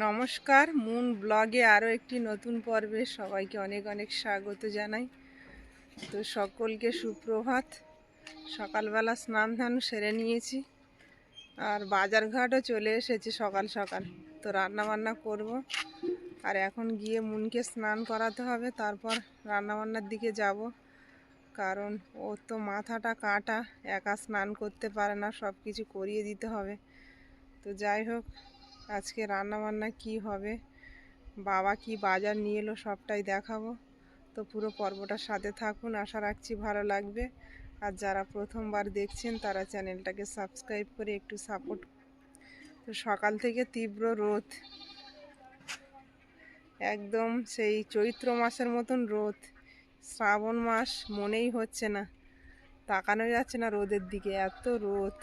নমস্কার, মুন ব্লগে আরও একটি নতুন পর্বে সবাইকে অনেক অনেক স্বাগত জানাই। তো সকলকে সুপ্রভাত। সকালবেলা স্নান ধান সেরে নিয়েছি আর বাজারঘাটও চলে এসেছে সকাল সকাল। তো রান্না বান্না করব। আর এখন গিয়ে মুনকে স্নান করাতে হবে, তারপর রান্নাবান্নার দিকে যাব। কারণ ওর তো মাথাটা কাটা, একা স্নান করতে পারে না সব কিছু করিয়ে দিতে হবে। তো যাই হোক আজকে রান্না বান্না কি হবে? বাবা কি বাজার নিয়ে এলো সবটাই দেখাবো। তো পুরো পর্বটার সাথে থাকুন, আশা রাখছি ভালো লাগবে। আর যারা প্রথমবার দেখছেন, তারা চ্যানেলটাকে সাবস্ক্রাইব করে একটু সাপোর্ট তো সকাল থেকে তীব্র রোদ। একদম সেই চৈত্র মাসের মতন রোদ। শ্রাবণ মাস মনেই হচ্ছে না, তাকানো যাচ্ছে না রোদের দিকে, এত রোদ।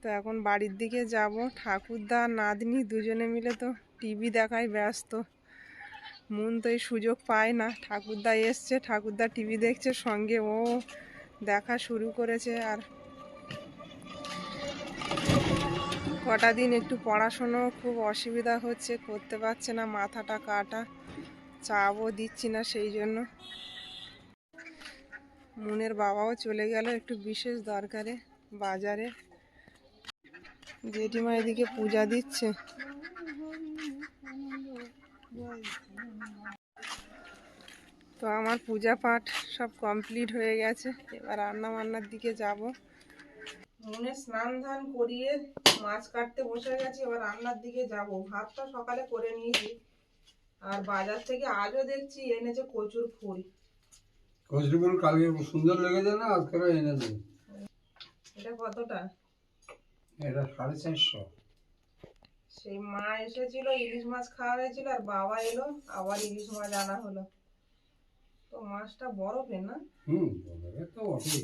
তো এখন বাড়ির দিকে যাব। ঠাকুরদা, নাতনি দুজনে মিলে তো টিভি দেখায় ব্যস্ত। মন তো এই সুযোগ পায় না। ঠাকুরদা এসছে, ঠাকুরদা টিভি দেখছে সঙ্গে ও দেখা শুরু করেছে আর কটা দিন একটু পড়াশুনো খুব অসুবিধা হচ্ছে, করতে পারছে না, মাথাটা কাটা, চাপও দিচ্ছি না সেই জন্য। মুনের বাবাও চলে গেল একটু বিশেষ দরকারে, বাজারে। জেঠিমা এদিকে পূজা দিচ্ছে। তো আমার পূজা পাঠ সব কমপ্লিট হয়ে গেছে। এবার রান্না বান্নার দিকে যাব। মনে স্নান ধান করিয়ে মাছ কাটতে বসে গেছি এবার রান্নার দিকে যাব। ভাতটা সকালে করে নিয়েছি। আর বাজার থেকে আজও দেখছি এনেছে কচুর ফুল। কচুরিপুর কালকে সুন্দর লেগেছে না? আজকে এনে দেবে এটা কতটা? এটা সাড়ে চারশো। সেই মা এসেছিল ইলিশ মাছ খাওয়া হয়েছিল আর বাবা এলো আবার ইলিশ মাছ আনা হলো। তো মাছটা বরফে না? হুম বলবে তো বটেই।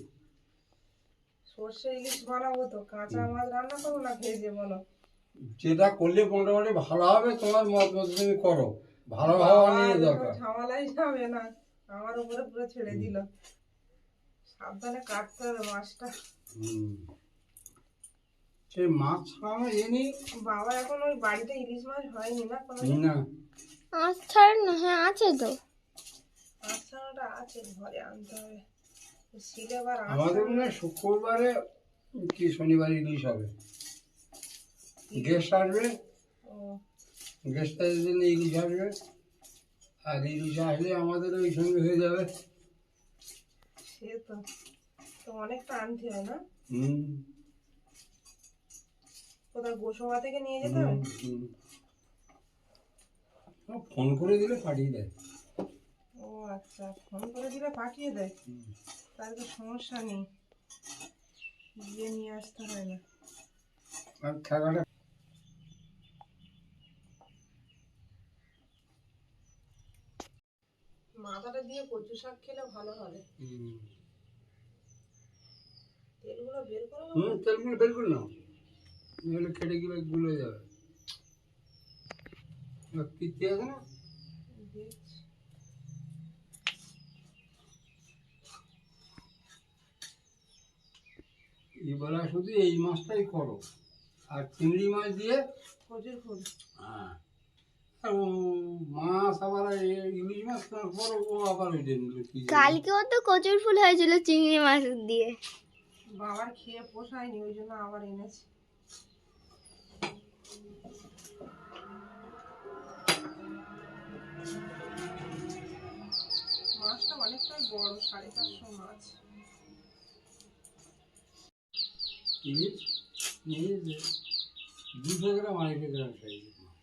সর্ষে ইলিশ বানাবো তো কাঁচা মাছ রান্না করব না ভেজে বলো? যেটা করলে মোটামুটি ভালো হবে তোমার মত মতো তুমি করো। ভালো হওয়া নিয়ে দরকার। ঝামেলাই যাবে না আমার উপরে পুরো ছেড়ে দিল। সাবধানে কাটতে হবে মাছটা। হুম। সেই মাছ এনি বাবা এখন ওই বাড়িতে ইলিশ মাছ হয়নি না কোনো না। আজ ছাড় না হ্যাঁ আছে তো। আচ্ছাটা আছে ঘরে আনতে হবে। আমাদের মনে হয় শুক্রবারে কি শনিবার ইলিশ হবে? গেস্ট আসবে? ও। গেস্টের জন্য ইলিশ আসবে। আর ইলিশ আসলে আমাদের ওই সঙ্গে হয়ে যাবে। সে তো তো অনেকটা আনতে হয় না? হুম। কোথাও গোসবা থেকে নিয়ে যেতে হবে? ফোন করে দিলে পাঠিয়ে দেয়। ও আচ্ছা ফোন করে দিলে পাঠিয়ে দেয়। তাহলে তো সমস্যা নেই। গিয়ে নিয়ে আসতে হয় না। আর মাথাটা দিয়ে কচু শাক খেলে ভালো হবে। তেলগুলো বের করে? তেলগুলো বের করে নাও। নাহলে কেটে গেলে গুলে যাবে। পিত্তি আছে না। এবেলা শুধু এই মাছটাই করো। আর চিংড়ি মাছ দিয়ে? কচুর ফুল হ্যাঁ। আর ও মাছ আবার এই ইলিশ মাছ করো ও আবার ওই দিন কি জানি। কালকেও তো কচুর ফুল হয়েছিল চিংড়ি মাছ দিয়ে। বাবার খেয়ে পোষায়নি ওই জন্য আবার এনেছি। মাছটা অনেকটাই বড় সাড়ে চারশো মাছ। দুশো গ্রাম আড়াইশো গ্রাম সাইজের মাছ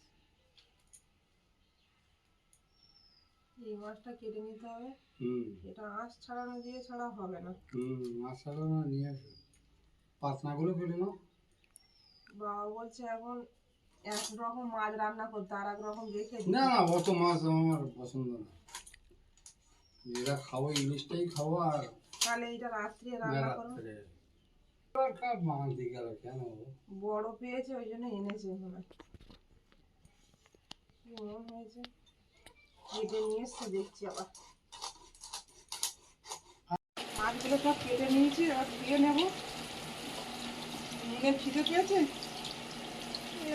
এই মাছটা কেটে নিতে হবে। হুম। এটা আঁশ ছাড়ানো দিয়ে ছাড়া হবে না। হুম মাছ সাধারণ নিয়ে আসো। পাতনাগুলো কেটে নাও। বাবা বলছে এখন এক রকম মাছ রান্না করতে আর এক রকম রেখে না না অত মাছ আমার পছন্দ না। এরা খাব ইলিশটাই খাব আর তাহলে এইটা রাত্রে রান্না করো। রাত্রে। এবার গেল কেন বড় পেয়েছে ওই জন্য এনেছে হয়েছে। কেটে নিয়ে এসছে দেখছি আবার। মাছগুলো সব কেটে নিয়েছি এবার ধুয়ে নেব। নিজের খিদে পেয়েছে?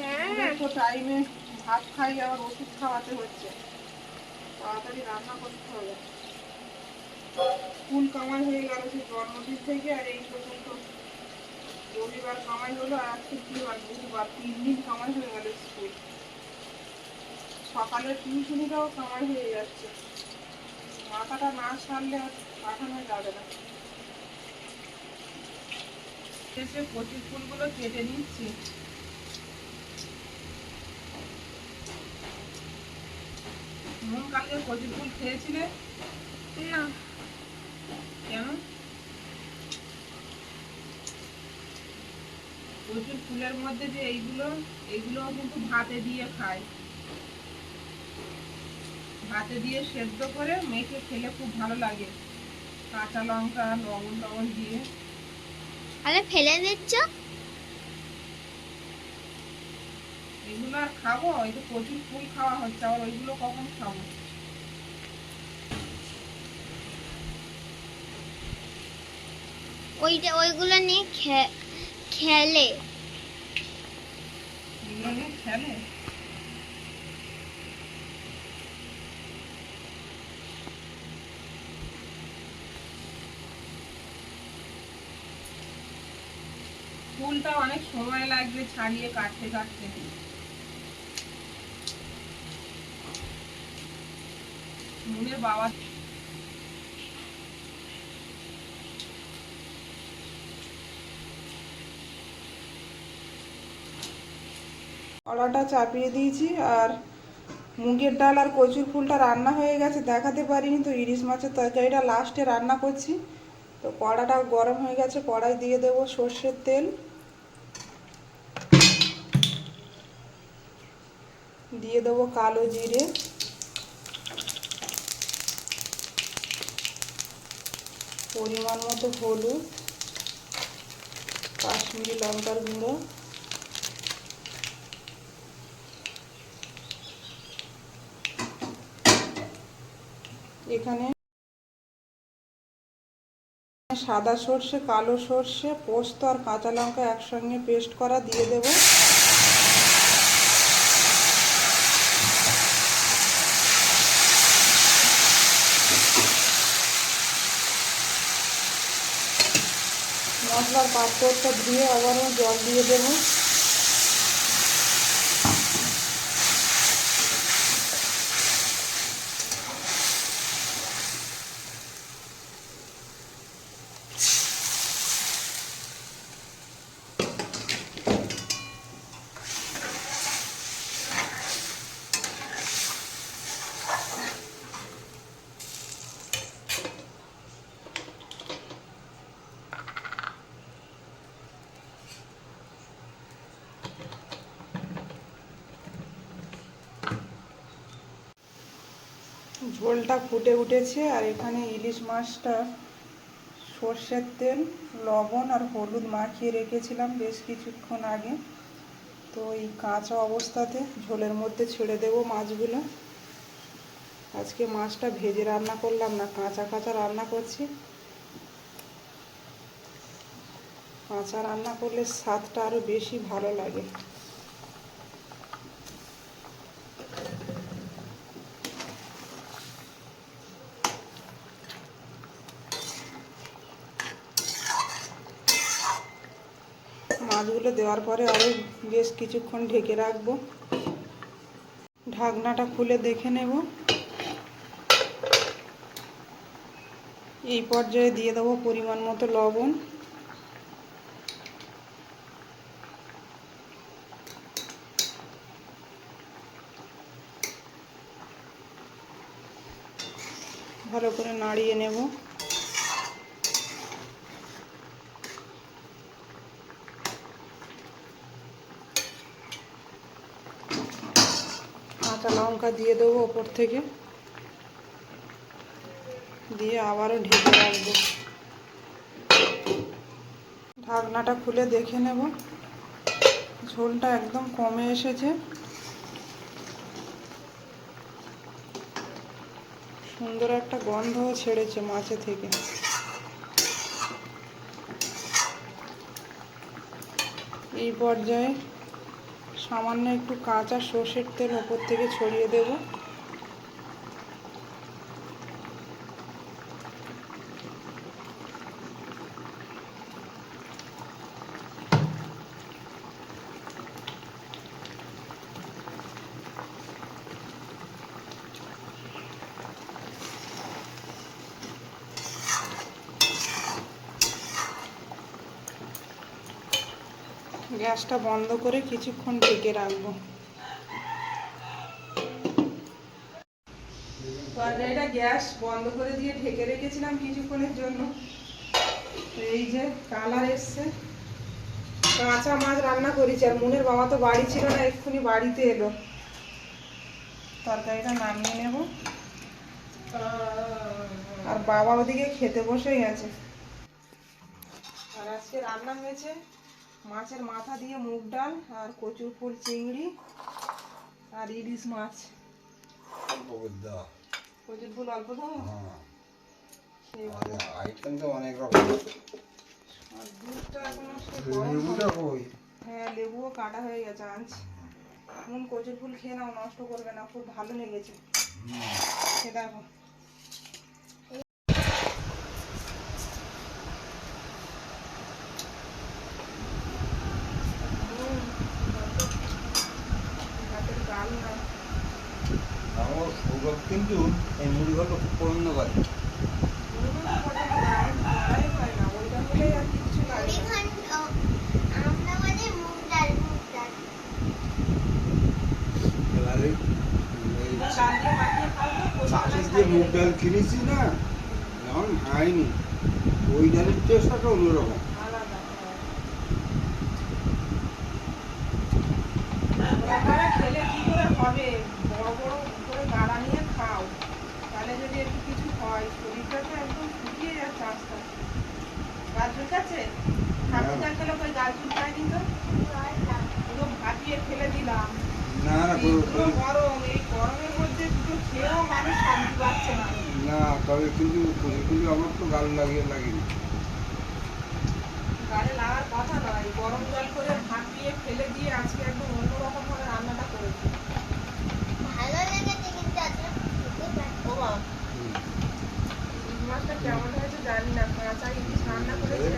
দেখো টাইমে ভাত খাই, আবার ওষুধ খাওয়াতে হচ্ছে। তাড়াতাড়ি রান্না করতে হবে। ফুল কামাই হয়ে গেল সে জন্মদিন থেকে, আর এই পর্যন্ত রবিবার কামাই হলো, আর আজকে কি বার বুধবার তিন দিন কামাই হয়ে গেল স্কুল। সকালের টিউশনিটাও কামাই হয়ে যাচ্ছে। মাথাটা না সারলে আর পাঠানো যাবে না। এসে কচি ফুলগুলো কেটে নিচ্ছি। মন কালকে কচি ফুল খেয়েছিলে? না। কেন? প্রচুর ফুলের মধ্যে যে এইগুলো এইগুলো কিন্তু ভাতে দিয়ে খায়। ভাতে দিয়ে সেদ্ধ করে মেখে খেলে খুব ভালো লাগে। কাঁচা লঙ্কা লবণ টবণ দিয়ে। আরে ফেলে দিচ্ছ? এগুলো আর খাব? এই তো প্রচুর ফুল খাওয়া হচ্ছে আবার ওইগুলো কখন খাব? ওইটা ওইগুলো নিয়ে খেলে। খেলে? ফুলটা অনেক সময় লাগবে ছাড়িয়ে কাটতে কাটতে। নুনের বাবা। কড়াটা চাপিয়ে দিয়েছি আর মুগের ডাল আর কচুর ফুলটা রান্না হয়ে গেছে, দেখাতে পারিনি তো, ইলিশ মাছের তরকারিটা লাস্টে রান্না করছি। তো কড়াটা গরম হয়ে গেছে, কড়াই দিয়ে দেবো সর্ষের তেল। দিয়ে দেবো কালো জিরে। পরিমাণ মতো হলুদ, কাশ্মীরি লঙ্কার গুঁড়ো, এখানে সাদা সর্ষে, কালো সর্ষে, পোস্ত আর কাঁচা লঙ্কা একসঙ্গে পেস্ট করা দিয়ে দেব। মশলার পাত্রটা ধুয়ে আবারও জল দিয়ে দেবো। ঝোলটা ফুটে উঠেছে আর এখানে ইলিশ মাছটা, সর্ষের তেল, লবণ আর হলুদ মাখিয়ে রেখেছিলাম বেশ কিছুক্ষণ আগে। তো এই কাঁচা অবস্থাতে ঝোলের মধ্যে ছেড়ে দেব মাছগুলো। আজকে মাছটা ভেজে রান্না করলাম না, কাঁচা কাঁচা রান্না করছি। কাঁচা রান্না করলে স্বাদটা আরও বেশি ভালো লাগে মাছগুলো দেওয়ার পরে আরও বেশ কিছুক্ষণ ঢেকে রাখব। ঢাকনাটা খুলে দেখে নেব। এই পর্যায়ে দিয়ে দেবো পরিমাণ মতো লবণ। ভালো করে নাড়িয়ে নেব কাঁচা লঙ্কা দিয়ে দেবো ওপর থেকে। দিয়ে আবারও ঢেকে রাখব। ঢাকনাটা খুলে দেখে নেব। ঝোলটা একদম কমে এসেছে। সুন্দর একটা গন্ধও ছেড়েছে মাছে থেকে। এই পর্যায়ে সামান্য একটু কাঁচা সর্ষের তেল ওপর থেকে ছড়িয়ে দেব। গ্যাসটা বন্ধ করে কিছুক্ষণ ঢেকে রাখব। তরকারিটা গ্যাস বন্ধ করে দিয়ে ঢেকে রেখেছিলাম কিছুক্ষণের জন্য। এই যে কালার এসছে। কাঁচা মাছ রান্না করেছি, আর মুনের বাবা তো বাড়ি ছিল না, এক্ষুনি বাড়িতে এলো। তরকারিটা নামিয়ে নেব। আর বাবা ওদিকে খেতে বসেই আছে। আর আজকে রান্না হয়েছে মাছের মাথা দিয়ে মুগ ডাল আর কচুর ফুল চিংড়ি আর ইলিশ মাছ। কচুর ফুল অল্প আইটেম তো অনেক রকম। আর দুধটা এখনও হ্যাঁ লেবুও কাটা হয়ে গেছে আনছি মন কচুর ফুল খেয়ে নাও নষ্ট করবে না। খুব ভালো লেগেছে। সে দেখো হুম, কত হাতের গাল না আমার সৌরভ কিন্তু এই মুড়িগুলো খুব পছন্দ করে ওইটা হলেই আর কিচ্ছু লাগে না আমরা মানে মুগ ডাল মুগ ডাল এবারে এই ডাল দিয়ে মাখিয়ে খাও তো, পোস্ত চাষের মাছ যে মুগ ডাল কিনেছি না এখন খাইনি। ওই ডালের টেস্টটা অন্যরকম। গাছ ঠাকুরটা খেলে ওই গাছ ঝুলকায়নি তো? পুরো ভাপিয়ে ফেলে দিলাম। না না গরম এই গরমের মধ্যে দুটো খেয়েও মানুষ শান্তি পাচ্ছে না। না তবে কিন্তু কিন্তু আমার তো গাল লাগিয়ে লাগেনি। গাড়ি লাগার কথা নয় গরম জল করে ভাপিয়ে ফেলে দিয়ে আজকে একদম অন্যরকম ভাবে রান্নাটা করেছি। ভালো লেগেছে কিন্তু আজকে ও বাবা মাছটা কেমন হয়েছে জানি না কাঁচা ইলিশ রান্না করেছি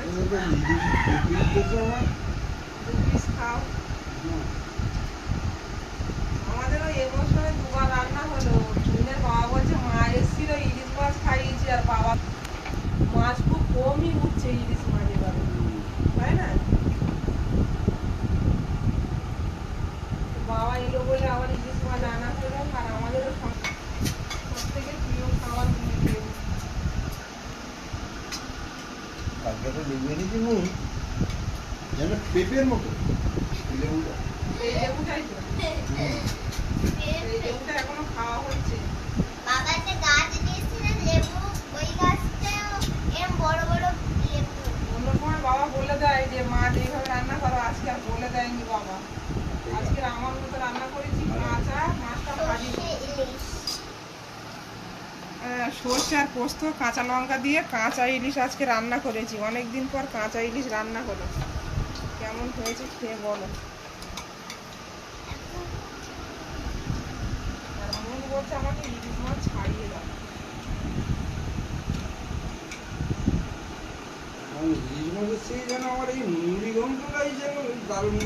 ইলিশ- খাও। দুবার রান্না হলো। বাবা বলছে, মা, এসেছিল ইলিশ মাছ আর বাবা মাছ খুব কমই উঠছে ইলিশ মাছ এবারে তাই না তো বাবা এলো বলে আবার ইলিশ মাছ আনা হলো আর আমাদেরও সব সব থেকে প্রিয় খাবার লেবু কালকে তো লেবু এনেছি নুন যেন পেঁপের মতো লেবুটা এই লেবুটাই তো এই লেবুটা এখনও খাওয়া হচ্ছে বাবা একটা গাছ দিয়েছিল লেবু ওই গাছটাও এরকম বড় বড় লেবু অন্য সময় বাবা বলে দেয় যে মা যেইভাবে রান্না করো আজকে আর বলে দেয়নি বাবা আজকে আমার মতো রান্না করেছি কাঁচা মাছটা ভাজি সর্ষে ইলিশ আহ, সর্ষে আর পোস্ত কাঁচা লঙ্কা দিয়ে কাঁচা ইলিশ আজকে রান্না করেছি। অনেক দিন পর কাঁচা ইলিশ রান্না হলো। কেমন হয়েছে খেয়ে বলো। আর মন বলছে আমাকে ইলিশ মাছ ছাড়িয়ে দাও। ইলিশ মাছের সেই যেন আমার এই মুড়ি গন্ধটাই যেন দারুণ।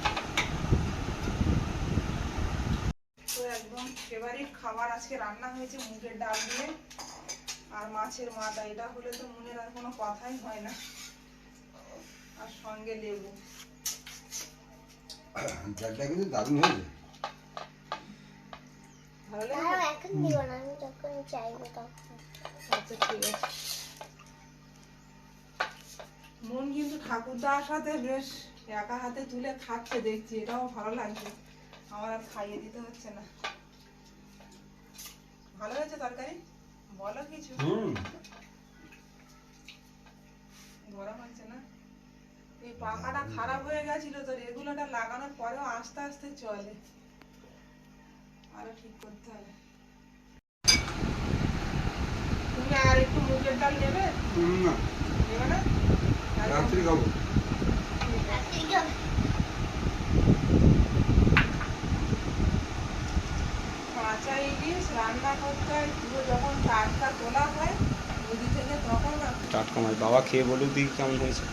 একদম ফেভারিট খাবার আজকে রান্না হয়েছে মুগের ডাল দিয়ে। আর মাছের মাথা এটা হলে তো মনের আর কোনো কথাই হয় না। আর সঙ্গে লেবু। ডালটা কিন্তু দারুণ হয়েছে। ভালো লাগে এখন দিব না আমি যখন চাইব তখন। আচ্ছা ঠিক আছে। মন কিন্তু ঠাকুরদার সাথে বেশ একা হাতে তুলে খাচ্ছে দেখছি। এটাও ভালো লাগছে। আমার আর খাইয়ে দিতে হচ্ছে না। ভালো হয়েছে তরকারি? বলো কিছু। হুম। গরম হচ্ছে না? এই পাখাটা খারাপ হয়ে গেছিল তো রেগুলারটা লাগানোর পরেও আস্তে আস্তে চলে। আরও ঠিক করতে হবে। তুমি আর একটু মুগের ডাল নেবে? না। নেবে না? রাত্রি খাব। রাত্রি খাব। কাঁচা ইলিশ রান্না করতে হয় পুরো যখন টাটকা তোলা হয় নদী থেকে তখন টাটকা মাছ। বাবা খেয়ে বলুক দেখি কেমন হয়েছে।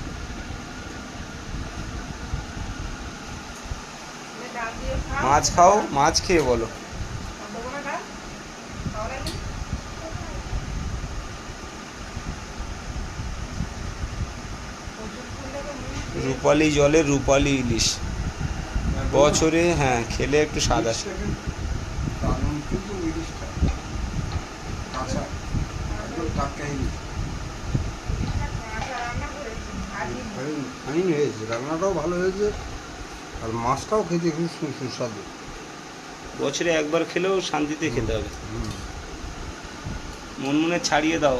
মাছ খাও মাছ খেয়ে বলো। রূপালি জলে রূপালি ইলিশ। বছরে হ্যাঁ খেলে একটু স্বাদ আসে দারুণ কিন্তু ইলিশটা কাঁচা একদম টাটকা ইলিশ কাঁচা রান্না করেছি ভাজি ফাইন হয়েছে। রান্নাটাও ভালো হয়েছে। আর মাছটাও খেতে খুব সুস্বাদু। বছরে একবার খেলেও শান্তিতে খেতে হবে। মন মনে ছাড়িয়ে দাও।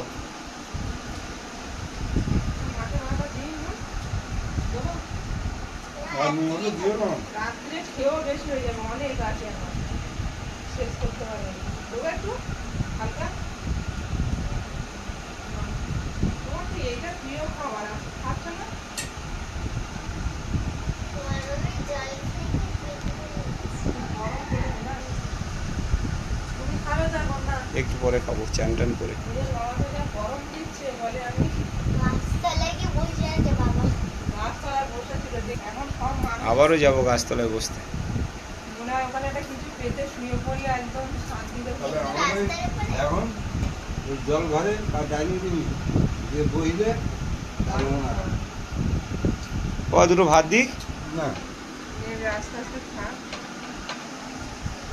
বেশি হয়ে যাবে অনেক আছে শেষ করতে পারবে একটু হালকা। এইটা প্রিয় খাবার? খাচ্ছ না? একটু পরে খাব চান টান করে আবারও যাব গাছতলায় বসতে। মনে হয় ওখানে একটা কিছু পেতে শুয়ে পড়ি একদম শান্তিতে এখন ওই জল ঘরে বা ডাইনিং রুমে দিয়ে বইলে ও দুটো ভাত দিক না। আস্তে আস্তে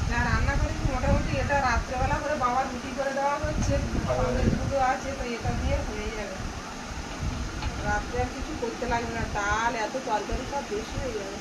যা রান্না করেছি মোটামুটি এটা রাত্রেবেলা করে বাবা রুটি করে দেওয়া হচ্ছে দুটো আছে তো এটা দিয়ে হয়ে যাবে। রাত্রে আর কিছু করতে লাগবে না ডাল এত তরকারি সব বেশি হয়ে যাবে।